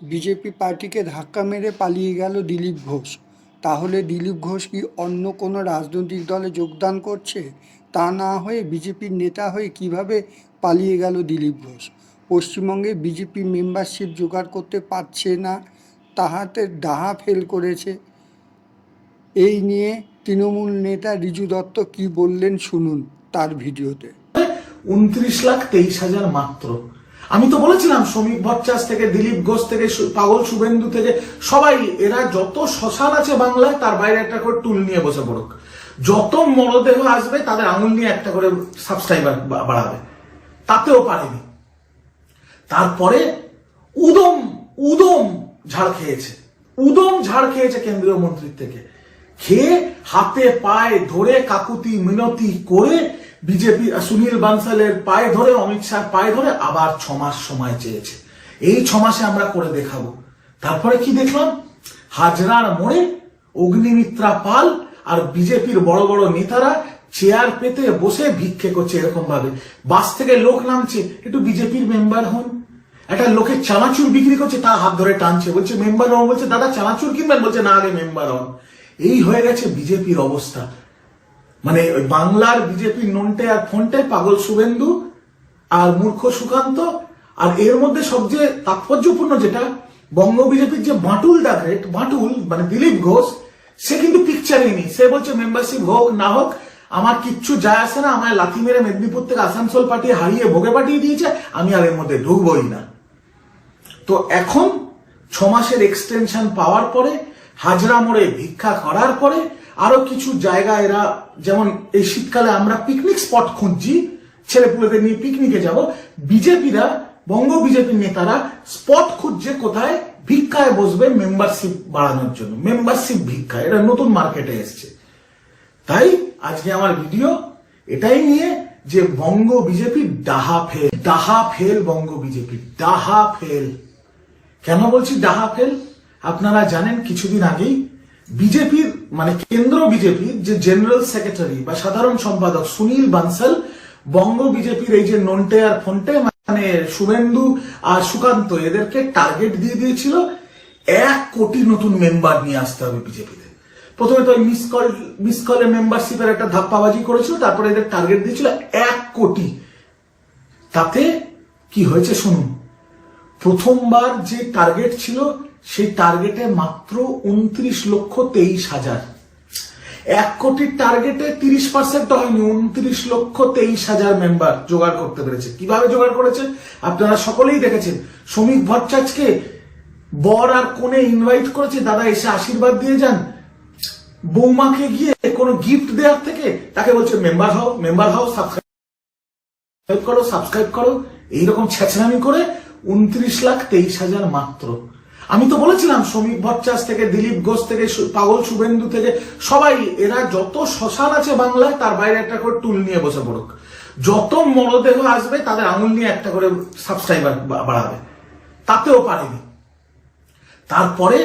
BJP পার্টিকে ধাক্কা মেরে পালিয়ে গেল দিলীপ ঘোষ। তাহলে দিলীপ ঘোষ কি অন্য কোনো রাজনৈতিক দলে যোগদান করছে? তা না হয়ে বিজেপির নেতা হয়ে কীভাবে পালিয়ে গেল দিলীপ ঘোষ? পশ্চিমবঙ্গে বিজেপি মেম্বারশিপ জোগাড় করতে পারছে না, তাহাতে ডাহা ফেল করেছে। এই নিয়ে তৃণমূল নেতা রিজু দত্ত কি বললেন শুনুন তার ভিডিওতে। উনত্রিশ লাখ তেইশ হাজার মাত্র আমি তো বলেছিলাম, শ্রমিক ভট্টাচ থেকে, দিলীপ ঘোষ থেকে পাগল শুভেন্দু থেকে, সবাই, এরা যত শ্মশান আছে বাংলায়, তার বাইরে একটা করে টুল নিয়ে বসে পড়ুক। যত মরদেহ আসবে, তাদের আঙুল নিয়ে একটা করে সাবস্ক্রাইবার বাড়াবে। তাতেও পারেনি। তারপরে উদম উদম ঝাড় খেয়েছে। উদম ঝাড় খেয়েছে কেন্দ্রীয় মন্ত্রীর থেকে। খেয়ে হাতে পায়ে ধরে কাকুতি মিনতি করে বিজেপি সুনীল বানসালের পায়ে ধরে অমিত শাহ পায়ে ধরে আবার ছ মাস সময় চেয়েছে। এই ছ মাসে আমরা করে দেখাবো। তারপরে কি দেখলাম? হাজরার মোড়ে অগ্নিমিত্রা পাল আর বিজেপির বড় বড় নেতারা চেয়ার পেতে বসে ভিক্ষে করছে এরকম ভাবে বাস থেকে লোক নামছে, একটু বিজেপির মেম্বার হন। একটা লোকে চানাচুর বিক্রি করছে, তা হাত ধরে টানছে। বলছে, মেম্বার হন বলছে, দাদা, চানাচুর কিনবেন? বলছে, না আগে মেম্বার হন। এই হয়ে গেছে বিজেপির অবস্থা। মানে ওই বাংলার বিজেপির নন্টে আর ফন্টে, পাগল শুভেন্দু আর মূর্খ সুকান্ত, আর এর মধ্যে সবচেয়ে তাৎপর্যপূর্ণ যেটা, বঙ্গ বিজেপির যে বাঁটুল দা গ্রেট বাটুল মানে দিলীপ ঘোষ, সে কিন্তু পিকচারই নেই। সে বলছে মেম্বারশিপ হোক, না হোক, আমার কিচ্ছু যায় আসে না আমার লাথি মেরে মেদিনীপুর থেকে আসানসোল পাঠিয়ে হারিয়ে ভোগে পাঠিয়ে দিয়েছে, আমি আর এর মধ্যে ঢুকবই না। তো এখন ছ মাসের এক্সটেনশন পাওয়ার পরে, হাজরা মোড়ে ভিক্ষা করার পরে আরও কিছু জায়গা এরা, যেমন এই শীতকালে আমরা পিকনিক স্পট খুঁজছি, ছেলেপুলেদের নিয়ে পিকনিকে যাব। বিজেপিরা, বঙ্গ বিজেপির নেতারা স্পট খুঁজছে কোথায়? ভিক্ষায় বসবে মেম্বারশিপ বাড়ানোর জন্য। মেম্বারশিপ ভিক্ষা, এটা নতুন মার্কেটে এসছে। তাই আজকে আমার ভিডিও এটাই নিয়ে যে বঙ্গ বিজেপি ডাহা ফেল ডাহা ফেল বঙ্গ বিজেপি, ডাহা ফেল। কেন বলছি ডাহা ফেল? আপনারা জানেন কিছুদিন আগেই বিজেপির মানে কেন্দ্র বিজেপির যে জেনারেল সেক্রেটারি বা সাধারণ সম্পাদক সুনীল বানসাল, বঙ্গ বিজেপির এই যে নন্টে আর ফন্টে মানে শুভেন্দু আর সুকান্ত, এদেরকে টার্গেট দিয়ে দিয়েছিল। এক কোটি নতুন মেম্বার নিয়ে আসতে হবে বিজেপিতে। প্রথমে তো মিস কল মিস কলে মেম্বারশিপের একটা ধাপ্পাবাজি করেছিল, তারপরে এদের টার্গেট দিয়েছিল এক কোটি। তাতে কি হয়েছে শুনুন, প্রথমবার যে টার্গেট ছিল সেই টার্গেটে মাত্র উনত্রিশ লক্ষ তেইশ হাজার। এক কোটির টার্গেটে তিরিশ পার্সেন্ট হয়নি, উনত্রিশ লক্ষ তেইশ হাজার মেম্বার জোগাড় করতে পেরেছে। কীভাবে জোগাড় করেছে? আপনারা সকলেই দেখেছেন, শ্রমিক ভট্টাচার্যকে বর আর কোনে ইনভাইট করেছে, দাদা এসে আশীর্বাদ দিয়ে যান। বৌমাকে গিয়ে কোনো গিফট দেওয়ার থেকে তাকে বলছে মেম্বার হও মেম্বার হও সাবস্ক্রাইব করো সাবস্ক্রাইব করো। এইরকম ছেঁচড়ামি করে উনত্রিশ লাখ তেইশ হাজার মাত্র। আমি তো বলেছিলাম শ্রমিক ভট্টাচ থেকে, দিলীপ ঘোষ থেকে পাগল শুভেন্দু থেকে, সবাই, এরা যত শ্মশান আছে বাংলায়, তার বাইরে একটা করে টুল নিয়ে বসে পড়ুক। যত মরদেহ আসবে, তাদের আঙুল নিয়ে একটা করে সাবস্ক্রাইবার বাড়াবে। তাতেও পারেনি। তারপরে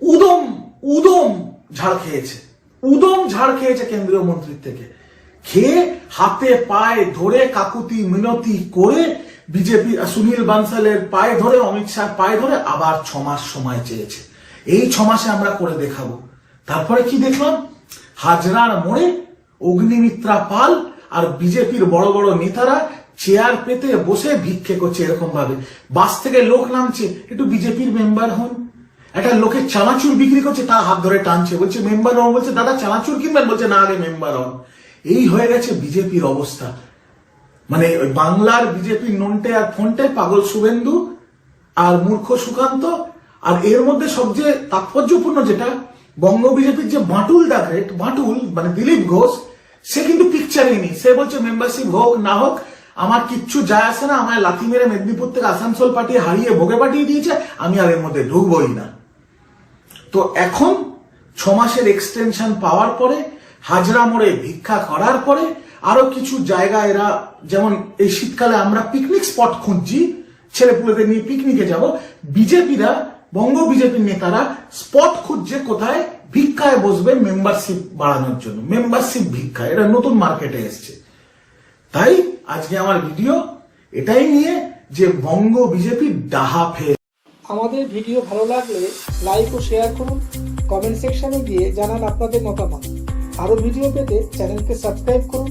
উদম উদম ঝাড় খেয়েছে। উদম ঝাড় খেয়েছে কেন্দ্রীয় মন্ত্রীর থেকে। খেয়ে হাতে, পায়ে ধরে কাকুতি মিনতি করে বিজেপি সুনীল বানসালের পায়ে ধরে, অমিত শাহ পায়ে ধরে আবার ছ মাস সময় চেয়েছে। এই ছ মাসে আমরা করে দেখাবো। তারপরে কি দেখলাম? হাজরার মোড়ে অগ্নিমিত্রা পাল আর বিজেপির বড় বড় নেতারা চেয়ার পেতে বসে ভিক্ষে করছে এরকম ভাবে বাস থেকে লোক নামছে, একটু বিজেপির মেম্বার হন। একটা লোকে চানাচুর বিক্রি করছে, তা হাত ধরে টানছে। বলছে, মেম্বার হন বলছে, দাদা, চানাচুর কিনবেন? বলছে, না আগে মেম্বার হন। এই হয়ে গেছে বিজেপির অবস্থা। মানে ওই বাংলার বিজেপির নন্টে আর ফন্টে, পাগল শুভেন্দু আর মূর্খ সুকান্ত, আর এর মধ্যে সবচেয়ে তাৎপর্যপূর্ণ যেটা, বঙ্গ বিজেপির যে বাঁটুল গ্রেট বাটুল মানে দিলীপ ঘোষ, সে কিন্তু পিকচারই নেই। সে বলছে মেম্বারশিপ হোক, না হোক, আমার কিচ্ছু যায় আসে না আমার লাথি মেরে মেদিনীপুর থেকে আসানসোল পাঠিয়ে হারিয়ে ভোগে পাঠিয়ে দিয়েছে, আমি আর এর মধ্যে ঢুকবই না। তো এখন ছ মাসের এক্সটেনশন পাওয়ার পরে, হাজরা মোড়ে ভিক্ষা করার পরে আরও কিছু জায়গা এরা, যেমন এই শীতকালে আমরা পিকনিক স্পট খুঁজছি, ছেলেপুলেদের নিয়ে পিকনিকে যাব। বিজেপিরা, বঙ্গ বিজেপির নেতারা স্পট খুঁজছে কোথায়? ভিক্ষায় বসবে মেম্বারশিপ বাড়ানোর জন্য। মেম্বারশিপ ভিক্ষা, এটা নতুন মার্কেটে এসছে। তাই আজকে আমার ভিডিও এটাই নিয়ে যে বঙ্গ বিজেপি ডাহা ফেল। আমাদের ভিডিও ভালো লাগলে লাইক ও শেয়ার করুন কমেন্ট সেকশনে গিয়ে জানান আপনাদের মতামত। আরও ভিডিও পেতে চ্যানেলকে সাবস্ক্রাইব করুন।